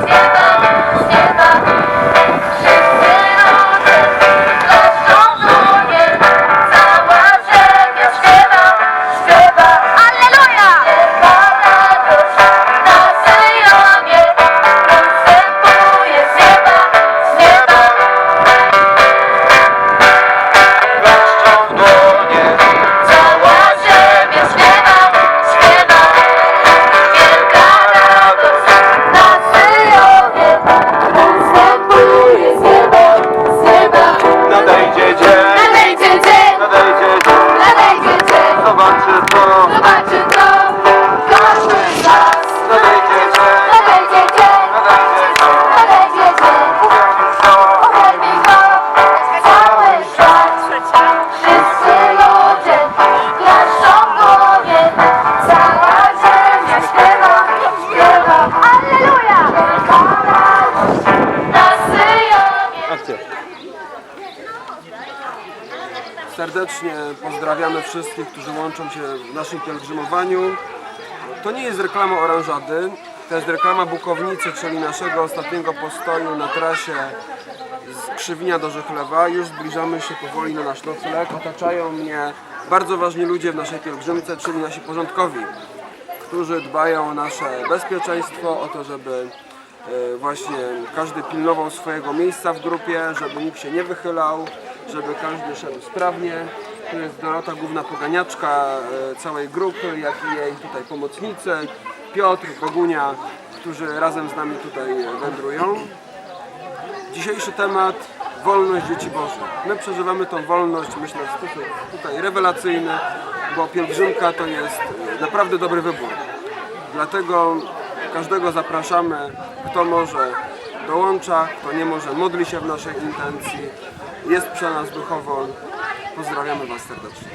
z nieba, Serdecznie pozdrawiamy wszystkich, którzy łączą się w naszym pielgrzymowaniu. To nie jest reklama oranżady, to jest reklama Bukownicy, czyli naszego ostatniego postoju na trasie z Krzywinia do Żechlewa. Już zbliżamy się powoli na nasz nocleg. Otaczają mnie bardzo ważni ludzie w naszej pielgrzymce, czyli nasi porządkowi, którzy dbają o nasze bezpieczeństwo, o to, żeby e, właśnie każdy pilnował swojego miejsca w grupie, żeby nikt się nie wychylał, żeby każdy szedł sprawnie. Tu jest Dorota, główna poganiaczka e, całej grupy, jak i jej tutaj pomocnicy, Piotr, Bogunia, którzy razem z nami tutaj wędrują. Dzisiejszy temat wolność dzieci Bożych. My przeżywamy tą wolność, myślę, w sposób tutaj rewelacyjny, bo pielgrzymka to jest naprawdę dobry wybór. Dlatego każdego zapraszamy, kto może dołącza, kto nie może modli się w naszej intencji, jest przy nas duchowo. Pozdrawiamy Was serdecznie.